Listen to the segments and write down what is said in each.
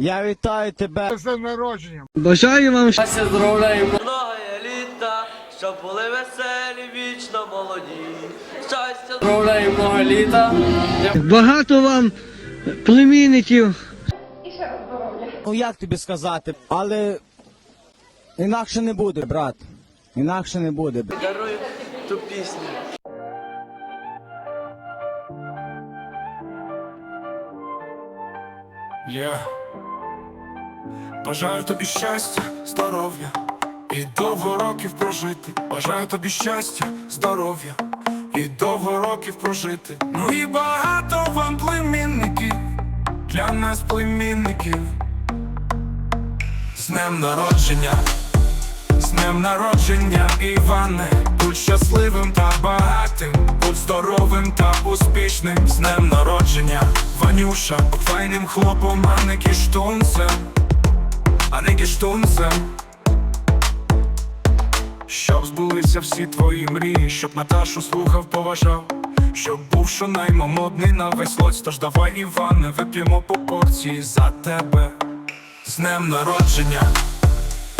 Я вітаю тебе. З днем народження. Бажаю вам Щастя, здоров'я і многое літа, щоб були веселі, вічно молоді. Щастя, здоров'я і много літа. багато вам племінників. Ну як тобі сказати, але інакше не буде, брат. Інакше не буде. Дарую ту пісню. Я бажаю тобі щастя, здоров'я. І довго років прожити. Бажаю тобі щастя, здоров'я. І довго років прожити. Ну і багато вам племінників, для нас племінників. З днем народження, з днем народження, Іване, будь щасливим та багатим, будь здоровим та успішним, з днем народження, Ванюша, файним хлопом, а не кіштунцем, а не кіштунцем. Щоб збулися всі твої мрії, щоб Наташу слухав, поважав, щоб був щонаймо модний на весь лоць, тож давай, Іване, вип'ємо по порції за тебе. З днем народження,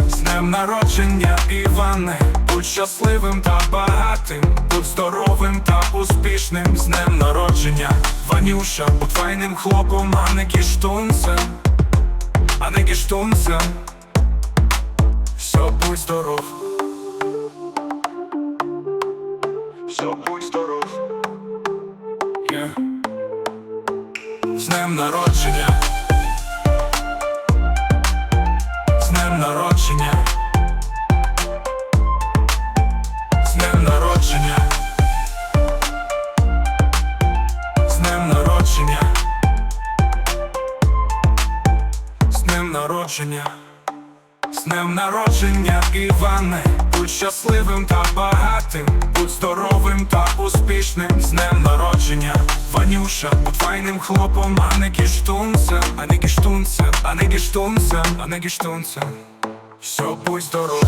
з днем народження, Іване, будь щасливим та багатим, будь здоровим та успішним, з днем народження, Ванюша, будь файним хлопом, а не кіштунцем, а не кіштунцем. Все, будь здоров. Все, будь здоров. Yeah. З днем народження. З днем народження. З днем народження. Днем народження. З днем народження, Іване, будь щасливим та багатим, будь здоровим та успішним, з днем народження, Ванюша, будь файним хлопом, а не кіштунцем, а не кіштунцем, а не кіштунцем, а не кіштунцем. Все, будь здоров.